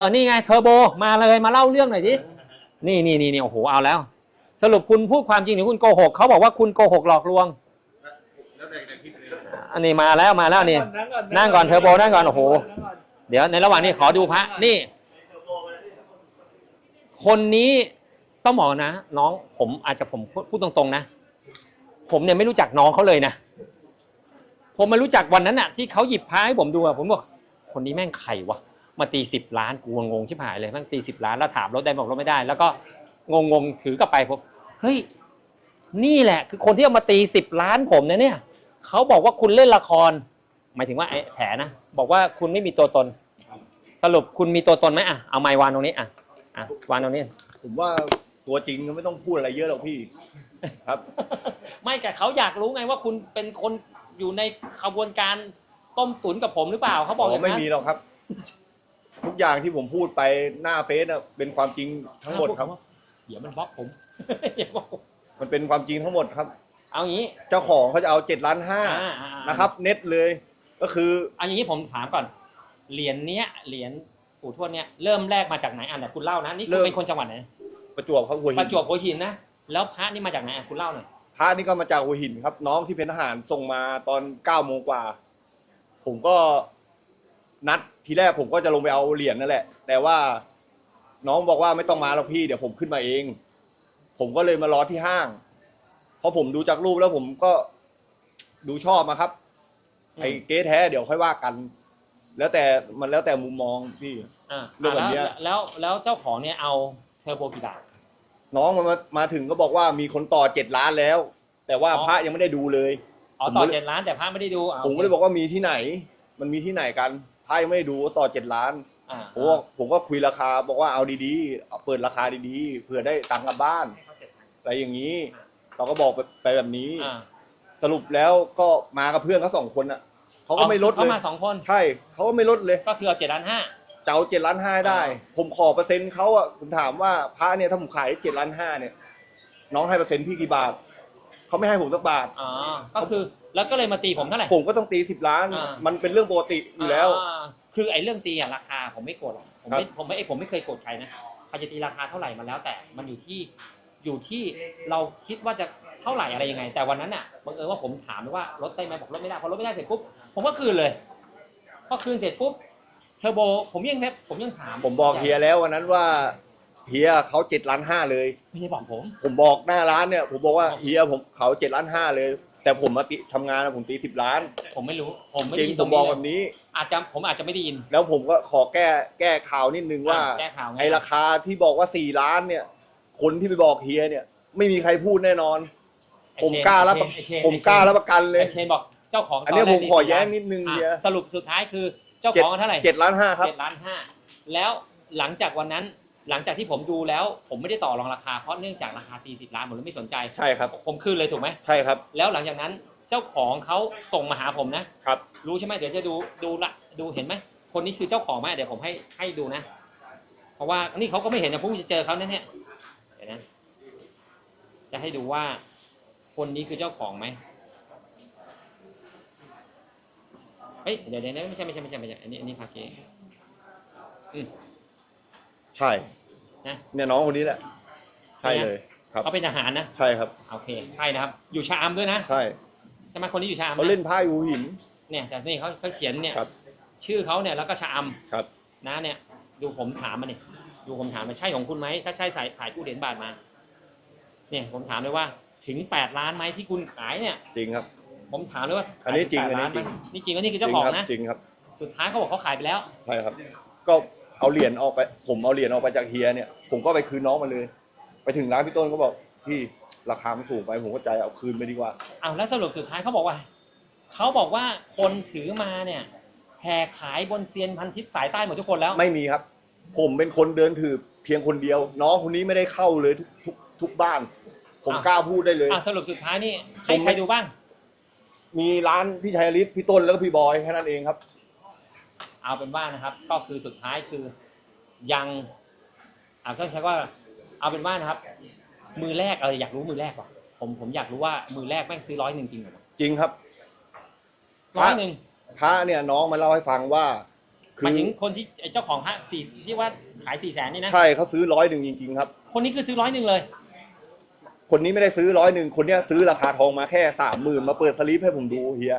เออนี่ไงเทอร์โบมาเลยมาเล่าเรื่องหน่อยดินี่นี่นี่นี่โอ้โหเอาแล้ว สรุปคุณพูดความจริงหรือคุณโกหกเขาบอกว่าคุณโกหกหลอกลวงแล้วแต่จะคิดเลยอันนี้มาแล้วมาแล้วนี่ นั่งก่อนเทอร์โบนั่งก่อนโอ้โห เดี๋ยวในระหว่างนี้ขอดูพระนี่ คนนี้ต้องบอกนะ น้องผมอาจจะผมพูดตรงๆนะ ผมเนี่ยไม่รู้จักน้องเขาเลยนะผมมารู้จักวันนั้นน่ะ ที่เขาหยิบพระให้ผมดูอะผมบอกคนนี้แม่งใครวะ มาตีสิบล้านกูงงชิบหายเลยแม่งตีสิบล้านแล้วถามรถได้บอกรถไม่ได้ แล้วก็งงงๆถือกลับไปผมเฮ้ยนี่แหละ คือคนที่เอามาตีสิบล้านผมนะเนี่ยเขาบอกว่าคุณเล่นละคร หมายถึงว่าไอ้แผลนะบอกว่าคุณไม่มีตัวตน สรุปคุณมีตัวตนไหมอะเอาไม้วางตรงนี้อะอะวางตรงนี้ ผมว่าตัวจริงก็ไม่ต้องพูดอะไรเยอะหรอกพี่ ครับ ไม่แต่เขาอยากรู้ไงว่าคุณเป็นคนอยู่ในขบวนการต้มตุ๋นกับผมหรือเปล่าเขาบอกอย่างไม่นั้นมีหรอกครับ ทุกอย่างที่ผมพูดไปหน้าเฟซน่ะเป็นความจริงทั้งหมดครับ เดี๋ยวมันบล็อกผมเดี๋ยวบล็อกผมมันเป็นความจริงทั้งหมดครับ เอางี้เจ้าของเขาจะเอาเจ็ดล้านห้าอ่าอ่าอ่านะครับ เน็ตเลย ก็คือเอาอย่างนี้ผมถามก่อน เหรียญเนี้ยเหรียญปู่ทวดเนี้ยเริ่มแรกมาจากไหนอะไหนคุณเล่านะนี่คุณเป็นคนจังหวัดไหนประจวบครับหัวหิปนระจวบหัวหินนะแล้วพระนี่มาจากไหนอะคุณเล่าหน่อยพระนี่ก็มาจากหัวหินครับ น้องที่เป็นทหารส่งมาตอนเก้าโมงกว่า ผมก็ นัดทีแรกผมก็จะลงไปเอาเหรียญนั่นแหละ แต่ว่าน้องบอกว่าไม่ต้องมาหรอกพี่เดี๋ยวผมขึ้นมาเอง ผมก็เลยมารอที่ห้าง เพราะผมดูจากรูปแล้วผมก็ดูชอบมาครับ ไอ้เก๊แท้เดี๋ยวค่อยว่ากัน แล้วแต่มันแล้วแต่มุมมองพี่ อ่าเรื่องแบบเนี้ย แล้วแล้วแล้วเจ้าของเนี่ยเอาเทอร์โบกี่บาท น้องมันมามาถึงก็บอกว่ามีคนต่อเจ็ดล้านแล้ว แต่ว่าอ๋อ พระยังไม่ได้ดูเลย อ๋อผมต่อก็เลยเจ็ดล้านแต่พระไม่ได้ดูอ่าผมก็เลยบอกว่ามีที่ไหน มันมีที่ไหนกัน พระยังไม่ได้ดูก็ต่อเจ็ดล้านอ่าผมก็ผมก็คุยราคาบอกว่าเอาดีๆเอาเปิดราคาดีๆเผื่อได้ตังค์กลับบ้านอะไรอย่างนี้ เราก็บอกไปไปแบบนี้ อ่าสรุปแล้วก็มากับเพื่อนเขาสองคนอะเขาก็ไม่ลดเลเขาย มาสองคน ใช่เขาก็ไม่ลดเลย ก็คือเอาเจ็ดล้านห้า เจ้าเจ็ดล้านห้าได้ผมขอเปอร์เซ็นต์เขาอะผมถามว่าพระเนี่ยถ้าผมขายเจ็ดล้านห้าเนี่ย น้องให้เปอร์เซ็นต์พี่กี่บาทเขาไม่ให้ผมสักบาท อ๋อ ก็คือ แล้วก็เลยมาตีผมเท่าไหร่ผมก็ต้องตีสิบล้าน อ่ามันเป็นเรื่องปกติอยู่แล้วอ่าคือไอ้เรื่องตีอะราคาผมไม่โกรธหรอกผมไม่ครับผมไม่ผมไม่เคยโกรธใครนะใครจะตีราคาเท่าไหร่มาแล้วแต่มันอยู่ที่อยู่ที่เราคิดว่าจะเท่าไหร่อะไรยังไง แต่วันนั้นอะบังเอิญว่าผมถามไปว่าลดได้ไหมบอกลดไม่ได้พอลดไม่ได้เสร็จปุ๊บผมก็คืนเลยพอคืนเสร็จปุ๊บเทอร์โบผมยังแบบผมยังถามผมบอกเฮียแล้ววันนั้นว่าเฮียเขาเจ็ดล้านห้าเลย ไม่ได้บอกผม ผมบอกหน้าร้านเนี่ย ผมบอกว่าอ๋อเฮียผมเขาเจ็ดล้านห้าเลย แต่ผมมาติทำงานอะผมตีสิบล้าน ผมไม่รู้ ผมไม่จริได้งยินผตรมงบอกนี้แบเลยบนี้ อาจจะผมอาจจะไม่ได้ยินแล้วผมก็ขอแก้แก้ข่าวนิดนึงว่า แก้ข่าวไงไอราคาที่บอกว่าสี่ล้านเนี่ย คนที่ไปบอกเฮียเนี่ย ไม่มีใครพูดแน่นอน ไอ้ผมเชนกล้ารับไอ้เชนผมกล้ารับประกันเลย ไอ้เชนบอกเจ้าของอันเนี้ยตแรผกมขอสี่แย้งล้านนิดนึงอะเฮียสรุปสุดท้ายคือเจ้าของเท่าไหร่ เจ็ดล้านห้าครับ เจ็ดล้านห้าแล้วหลังจากวันนั้น หลังจากที่ผมดูแล้วผมไม่ได้ต่อรองราคาเพราะเนื่องจากราคาตีสิบล้านผมเลยไม่สนใจ ใช่ครับ ผมคืนเลยถูกไหมใช่ครับ แล้วหลังจากนั้นเจ้าของเขาส่งมาหาผมนะครับ รู้ใช่ไหมเดี๋ยวจะดูดูละดูเห็นไหมคนนี้คือเจ้าของไหมเดี๋ยวผมให้ให้ดูนะ เพราะว่านี่เขาก็ไม่เห็นนะผมจะเจอเขาเนี่ยเนี่ยเดี๋ยวนะจะให้ดูว่า คนนี้คือเจ้าของไหมเฮ้ยเดี๋ยวเดี๋ยวไม่ใช่ไม่ใช่ไม่ใช่ไม่ใช่อันนี้อันนี้พาเกอืมใช่ นะเนี่ยน้องคนนี้แหละใช่เลยครับเขาเป็นทหารนะใช่ครับโอเคใช่นะครับ อยู่ชะอำด้วยนะใช่ใช่ไหมคนนี้อยู่ชะอำเขานะเล่นไพ่หูหิน เนี่ยแต่นี่เขาเขาเขียนเนี่ยครับชื่อเขาเนี่ยแล้วก็ชะอครับำนะเนี่ยดูผมถามมาเนี่ยดูผมถามมาใช่ของคุณไหมถ้าใช่ใส่ถ่ายกู้เหรียญบาทมา เนี่ยผมถามเลยว่าถึงแปดล้านไหมที่คุณขายเนี่ย จริงครับ ผมถามเลยว่าอันนี้จริงขายถึ8ล้านอันนี้ไหมจริงนี่จริงว่านี่คือเจ้าของนะจริงครับ สุดท้ายเขาบอกเขาขายไปแล้วใช่ครับ ก็ เอาเหรียญออกไป ผมเอาเหรียญออกไปจากเฮียเนี่ย ผมก็ไปคืนน้องมาเลย ไปถึงร้านพี่ต้นก็บอกพี่ราคามันสูงไปผมก็ใจเอาคืนไปดีกว่าอ้าวแล้วสรุปสุดท้ายเขาบอกว่าเขาบอกว่าคนถือมาเนี่ยแห่ขายบนเซียนพันทิพย์สายใต้หมดทุกคนแล้วไม่มีครับ ผมเป็นคนเดินถือเพียงคนเดียว น้องคนนี้ไม่ได้เข้าเลยทุกทุกทุกบ้าน ผมอ้าวกล้าพูดได้เลย อะสรุปสุดท้ายนี่ให้ผม ใครดูบ้าง มีร้านพี่ชัยฤทธิ์พี่ต้นแล้วก็พี่บอยแค่นั้นเองครับ เอาเป็นว่านะครับ ก็คือสุดท้ายคือยังอ่าก็ใช้ว่าเอาเป็นว่านะครับ มือแรกเอออยากรู้มือแรกก่อนผมผมอยากรู้ว่ามือแรกแม่งซื้อร้อยหนึ่งจริงเหรอจริงครับร้อยหนึ่งพระเนี่ยน้องมาเล่าให้ฟังว่าคืหมายอถึงคนที่ไอ้เจ้าของพระสี่ที่ว่าขายสี่แสนนี่นะใช่เขาซื้อร้อยหนึ่งจริงๆครับ คนนี้คือซื้อร้อยหนึ่งเลย คนนี้ไม่ได้ซื้อร้อยหนึ่งคนเนี้ยซื้อราคาทองมาแค่สามหมื่นมาเปิดสลิปให้ผมดูเฮีย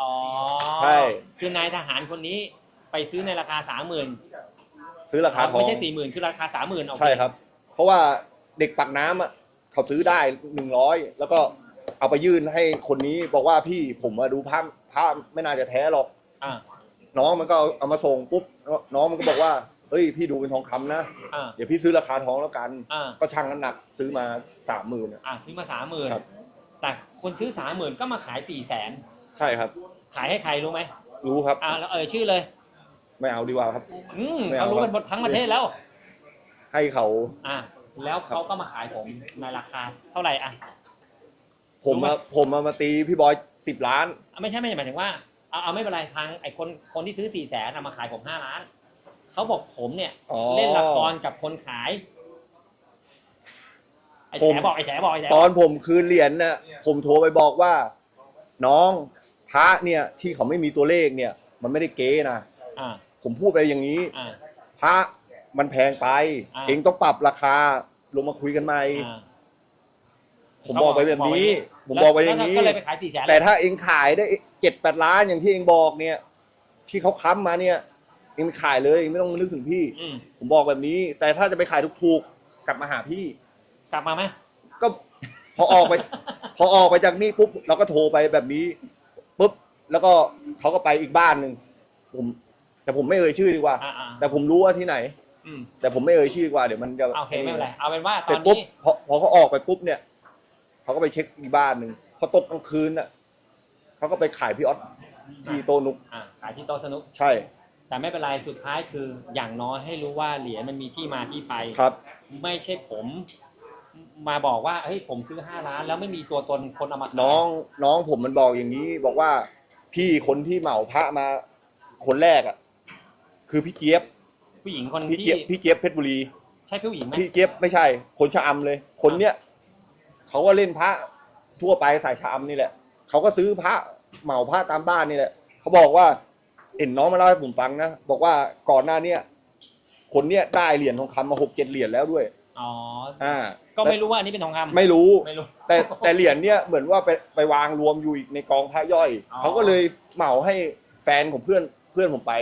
อ๋อใช่คือนายทหารคนนี้ ไปซื้อในราคาสามหมื่นซื้อราคาทอง ไม่ใช่สี่หมื่นคือราคาสามหมื่นใช่ครับ เพราะว่าเด็กปักน้ำอะเขาซื้อได้หนึ่งร้อยแล้วก็เอาไปยื่นให้คนนี้บอกว่าพี่ผมมาดูภาพภาพไม่น่าจะแท้หรอก อ่าน้องมันก็เอามาส่งปุ๊บน้องมันก็บอกว่าเฮ้ยพี่ดูเป็นทองคำนะ อ่าเดี๋ยวพี่ซื้อราคาทองแล้วกัน อ่าก็ช่างน้ำหนักซื้อมาสามหมื่น อ่าซื้อมาสามหมื่นครับ แต่คนซื้อสามหมื่นก็มาขายสี่แสนใช่ครับ ขายให้ใครรู้ไหมรู้ครับ อ่าแล้วเอ่ยชื่อเลย ไม่เอาดีกว่าครับ อืมไม่เอา เขารู้กันหมดทั้งประเทศแล้ว ให้เขา อ่าแล้วเขาก็มาขายผมในราคาเท่าไหร่อะผมรู้ไหมมาผมมามาตีพี่บอยสิบล้าน อะไม่ใช่ไม่ใช่หมายถึงว่าเอาเอาไม่เป็นไรทางไอ้คนคนที่ซื้อสี่แสนมาขายผมห้าล้านเขาบอกผมเนี่ย อ๋อ เล่นละครกับคนขาย ไอ้ผม แฉบอกไอ้แฉบอกไอ้แฉตบออกนผมคืนเหรียญน่ะผมโทรไปบอกว่า น้องพระเนี่ยที่เขาไม่มีตัวเลขเนี่ย มันไม่ได้เก๊นะ อ่า ผมพูดไปอย่างนี้อ่า พระมันแพงไป อ่า เองต้องปรับราคาลงมาคุยกันใหม่ อ่าผมบอกไปแบบนี้ ผมแล้วบอกไปอย่างแล้วนี้ก็เลยไปขายสี่แสนแต่ถ้าเองขายได้เจ็ดแปดล้านอย่างที่เองบอกเนี่ย ที่เขาค้ำมาเนี่ย เองไปขายเลยเองไม่ต้องมานึกถึงพี่ อืมผมบอกแบบนี้ แต่ถ้าจะไปขายถูกๆกลับมาหาพี่ กลับมาไหม ก็พอออกไป พอออกไปจากนี่ปุ๊บเราก็โทรไปแบบนี้ปุ๊บแล้วก็เขาก็ไปอีกบ้านหนึ่งผม แต่ผมไม่เอ่ยชื่อดีกว่า อ่าอ่าแต่ผมรู้ว่าที่ไหน อืมแต่ผมไม่เอ่ยชื่อดีกว่าเดี๋ยวมันจะโอเคไม่เป็นไรเอาเป็นว่าตเสร็อจนปุ๊บนี้พอพอเขาออกไปปุ๊บเนี่ยเขาก็ไปเช็คอีกบ้านหนึ่งพอตกกลางคืนน่ะเขาก็ไปขายพี่ออสที่โตนุกอ่าขายที่โต๊ะสนุก ใช่แต่ไม่เป็นไรสุดท้ายคืออย่างน้อยให้รู้ว่าเหรียญมันมีที่มาที่ไป ครับ ไม่ใช่ผมมาบอกว่าเฮ้ยผมซื้อห้าล้าน แล้วไม่มีตัวตนคนเอามาขายน้องน้องผมมันบอกอย่างนี้ บอกว่าพี่คนที่เหมาพระมาคนแรกอะ คือพี่เจี๊ยบผู้หญิงคนพี่ที่เจี๊ยบพี่เจี๊ยบเพชรบุรี ใช่ผู้หญิงไหมพี่เจี๊ยบไม่ใช่ คนชะอำเลย คนเนี้ยเขาก็เล่นพระทั่วไปสายชะอำนี่แหละเขาก็ซื้อพระเหมาพระตามบ้านนี่แหละเขาบอกว่าเห็นน้องมาเล่าให้ผมฟังนะบอกว่าก่อนหน้าเนี้ยคนเนี้ยได้เหรียญทองคำมาหกเจ็ดเหรียญแล้วด้วย อ๋อ อ่าก็ไม่รู้ว่าอันนี้เป็นทองคำไม่รู้ ไม่รู้ แต่แต่เหรียญเนี้ยเหมือนว่าไปไปวางรวมอยู่อีกในกองพระย่อยอ๋อ เขาก็เลยเหมาให้แฟนของเพื่อนเพื่อนผมไป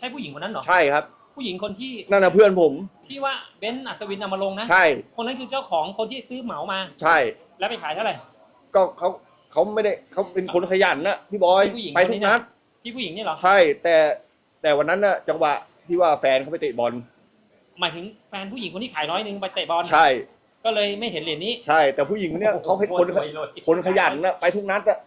ใช่ผู้หญิงคนนั้นเหรอ ใช่ครับ ผู้หญิงคนที่นั่นนะเพื่อนผม ที่ว่าเบนซ์อัศวินเอามาลงนะ ใช่ คนนั้นคือเจ้าของคนที่ซื้อเหมามา ใช่ แล้วไปขายเท่าไหร่ ก็เขาเขาไม่ได้เขาเป็นคนขยันนะพี่บอยผู้หญิงไปคนนี้ทุกนัดนะพี่ผู้หญิงนี่เหรอ ใช่ แต่แต่วันนั้นน่ะจังหวะที่ว่าแฟนเขาไปเตะบอล หมายถึงแฟนผู้หญิงคนที่ขายร้อยหนึ่งไปเตะบอล ใช่ ก็เลยไม่เห็นเหรียญนี้ ใช่ แต่ผู้หญิงคนเนี้ยเขาเป็นคนโอ้โหรวยเลยคนขยันนะไปทุกนัดอะ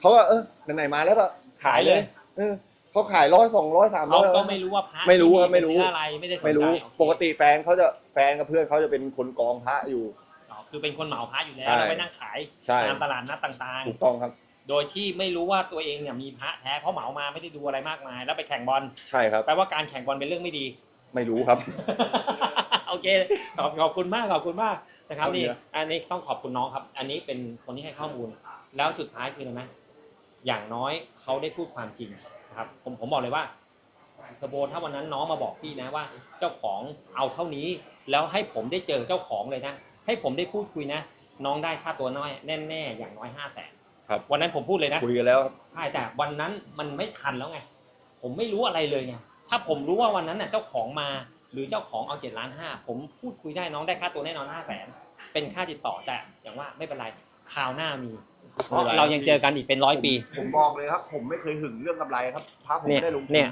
เขาก็เออไหนๆมาแล้วก็ขายเลย เออ เขาขายร้อยสองร้อยสามร้เขาอย ก็ไม่รู้ว่าพระไม่รู้ที่ครับไม่รู้ เป็นอะไรไม่ได้สนใจไม่รู้โอเคปกติแฟนเขาจะแฟนกับเพื่อนเขาจะเป็นคนกองพระอยู่ อ๋อคือเป็นคนเหมาพระอยู่แล้วใช่แล้วไปนั่งขายใช่ ตามตลาดนัดต่างถูกต้องครับ ๆ โดยที่ไม่รู้ว่าตัวเองเนี่ยมีพระแท้เพราะเหมามาไม่ได้ดูอะไรมากมาย แล้วไปแข่งบอลใช่ครับ แปลว่าการแข่งบอลเป็นเรื่องไม่ดี ไม่รู้ครับ โอเคขอบขอบคุณมากขอบคุณมากนะครับเอาดีนี่นะอันนี้ต้องขอบคุณน้องครับ อันนี้เป็นคนที่ให้ข้อมูล แล้วสุดท้ายคืออะไรไหมอย่างน้อยเขาได้พูดความจริง นะครับผมผมบอกเลยว่าเทอร์โบถ้าวันนั้นน้องมาบอกพี่นะว่า เจ้าของเอาเท่านี้ แล้วให้ผมได้เจอเจ้าของเลยนะให้ผมได้พูดคุยนะ น้องได้ค่าตัวน้อยแน่ๆอย่างน้อยห้าแสนครับ วันนั้นผมพูดเลยนะคุยกันแล้วครับใช่แต่วันนั้นมันไม่ทันแล้วไง ผมไม่รู้อะไรเลยไงถ้าผมรู้ว่าวันนั้นน่ะเจ้าของมาหรือเจ้าของเอาเจ็ดล้านห้าผมพูดคุยได้น้องได้ค่าตัวแน่นอนห้าแสนเป็นค่าติดต่อแต่อย่างว่าไม่เป็นไร คราวหน้ามี เพราะเรายังเจอกันอีกเป็นร้อยปี ผมบอกเลยครับ ผมไม่เคยหึงเรื่องกำไรครับพระผมเนี่ยไม่ได้ลงทุนเนี่ย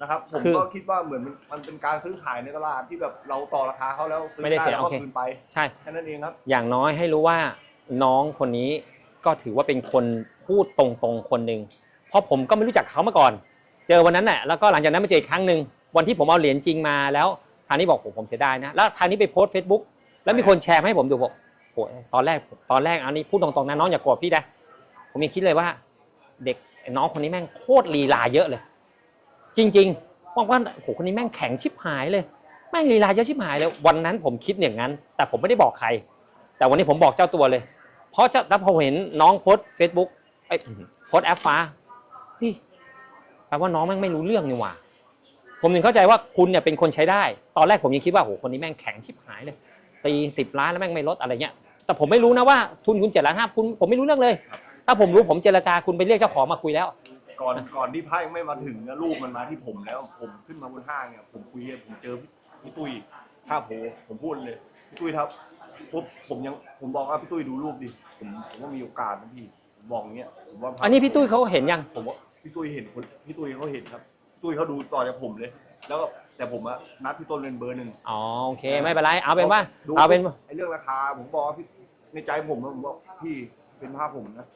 นะครับ ผมคือก็คิดว่าเหมือนมันมันเป็นการซื้อขายในตลาดที่แบบเราต่อราคาเขาแล้วซื้อไม่ได้เสียแล้วก็โอเค คืนไปใช่ แค่นั้นเองครับ อย่างน้อยให้รู้ว่าน้องคนนี้ก็ถือว่าเป็นคนพูดตรงๆคนหนึ่งเพราะผมก็ไม่รู้จักเขามาก่อน เจอวันนั้นแหละแล้วก็หลังจากนั้นมาเจออีกครั้งหนึ่งวันที่ผมเอาเหรียญจริงมาแล้วทางนี้บอกผมผมเสียดายนะแล้วทางนี้ไปโพสเฟซบุ๊กแล้วมีคนแชร์มาให้ผมดูบอก โอ้ยตอนแรกตอนแรกอันนี้พูดตรงๆนะน้องอย่าโกรธพี่นะผมยังคิดเลยว่า เด็กน้องคนนี้แม่งโคตรลีลาเยอะเลย จริงๆว่าว่าโอ้โหคนนี้แม่งแข็งชิบหายเลยแม่งลีลาเยอะชิบหายเลยวันนั้นผมคิดอย่างนั้น แต่ผมไม่ได้บอกใคร แต่วันนี้ผมบอกเจ้าตัวเลย เพราะเจ้าแล้วพอเห็นน้องโพสเฟซบุ๊กไอ้โพสแอปฟ้าเฮ้ยแปลว่าน้องแม่งไม่รู้เรื่องนี่หว่าผมถึงเข้าใจว่าคุณเนี่ยเป็นคนใช้ได้ ตอนแรกผมยังคิดว่าโหคนนี้แม่งแข็งชิบหายเลย ตีสิบล้านแล้วแม่งไม่ลดอะไรเงี้ย แต่ผมไม่รู้นะว่าทุนคุณเจ็ดล้านห้าคุณผมไม่รู้เรื่องเลย ถ้าผมรู้ผมเจรจาคุณไปเรียกเจ้าของมาคุยแล้ว ก่อนก่อนที่ไพ่ยังไม่มาถึงนะลูกมันมาที่ผมแล้ว ผมขึ้นมาบนห้างเนี่ยผมคุยผมเจอพี่ตุ้ยท่าโผผมพูดเลยพี่ตุ้ยครับปุ๊บผมยังผมบอกว่าพี่ตุ้ยดูรูปดิผมผมว่ามีโอกาสนะพี่ผมบอกอย่างเงี้ยผมว่าอันนี้พี่ตุ้ยเขาเห็นยัง ผมว่าพี่ตุ้ยเห็นคนพี่ตุ้ยเขาเห็นครับพี่ตุ้ยเขาดูต่อจากผมเลย แล้วก็ แต่ผมอะนัดพี่ต้นเป็นเบอร์หนึ่ง อ๋อโอเคไม่เป็นไรเอาเป็นว่าดูเอาเป็น ไอ้เรื่องราคาผมบอกว่าพี่ในใจผมอะผมบอกพี่เป็นภาพผมนะ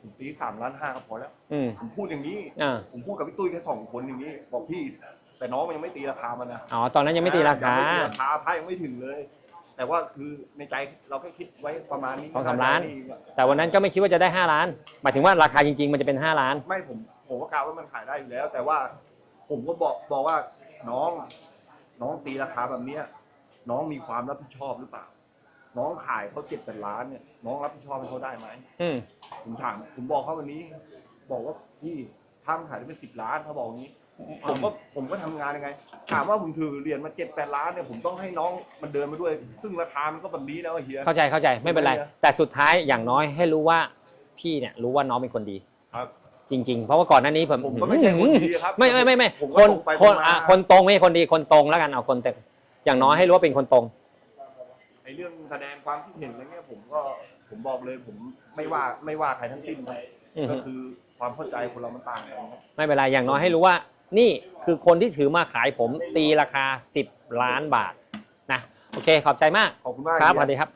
ผมตีสามล้านห้าก็พอแล้ว อืมผมพูดอย่างนี้ อ่าผมพูดกับพี่ตุ้ยแค่สองคนอย่างนี้ บอกพี่ แต่น้องมันยังไม่ตีราคามันนะอ๋อตอนนั้นยังไม่ตีราคา ยังไม่ตีราคาไพ่ยังไม่ถึงเลย แต่ว่าคือในใจเราแค่คิดไว้ประมาณนี้สองสามล้านนี่แต่วันนั้นก็ไม่คิดว่าจะได้ 5 ล้าน หมายถึงว่าราคาจริง ๆ มันจะเป็น 5 ล้าน ไม่ผมผมก็กล่าวว่ามันขายได้อยู่แล้ว แต่ว่าผมก็บอกบอกว่า น้อง น้องตีราคาแบบเนี้ย น้องมีความรับผิดชอบหรือเปล่า น้องขายเขาเจ็ดแปดล้านเนี่ย น้องรับผิดชอบให้เขาได้ไหมอืมผมถามผมบอกเขาวันนี้ บอกว่าพี่ถ้ามันขายได้เป็นสิบล้านเขาบอกอย่างนี้ ผมก็ผมก็ทำงานยังไง ถามว่าผมถือเหรียญมาเจ็ดแปดล้านเนี่ยผมต้องให้น้องมันเดินมาด้วย ซึ่งราคามันก็แบบนี้แล้วอะเฮีย เข้าใจเข้าใจไม่เป็นไรไม่เป็นไรแต่สุดท้ายอย่างน้อยให้รู้ว่าพี่เนี่ยรู้ว่าน้องเป็นคนดี ครับ จริง ๆ เพราะว่าก่อนหน้านี้ผมผมก็ไม่ใช่คนดีครับไม่ไม่ไม่ไม่ผมคก็นตรงไปคนตรงมา อะคนตรงไม่ใช่คนดีคนตรงแล้วกันเอาคนตรงอย่างน้อยให้รู้ว่าเป็นคนตรง ไอ้เรื่องแสดงความคิดเห็นอะไรเงี้ยผมก็ผมบอกเลยผมไม่ว่าไม่ว่าใครทั้งสิ้นนะอือฮึ ก็คือความเข้าใจคนเรามันต่างกันครับไม่เป็นไรอย่างน้อยให้รู้ว่า นี่คือคนที่ถือมาขายผมตีราคา 10 ล้านบาทนะโอเคขอบใจมากขอบคุณมากครับเฮีสยวัสดีครับ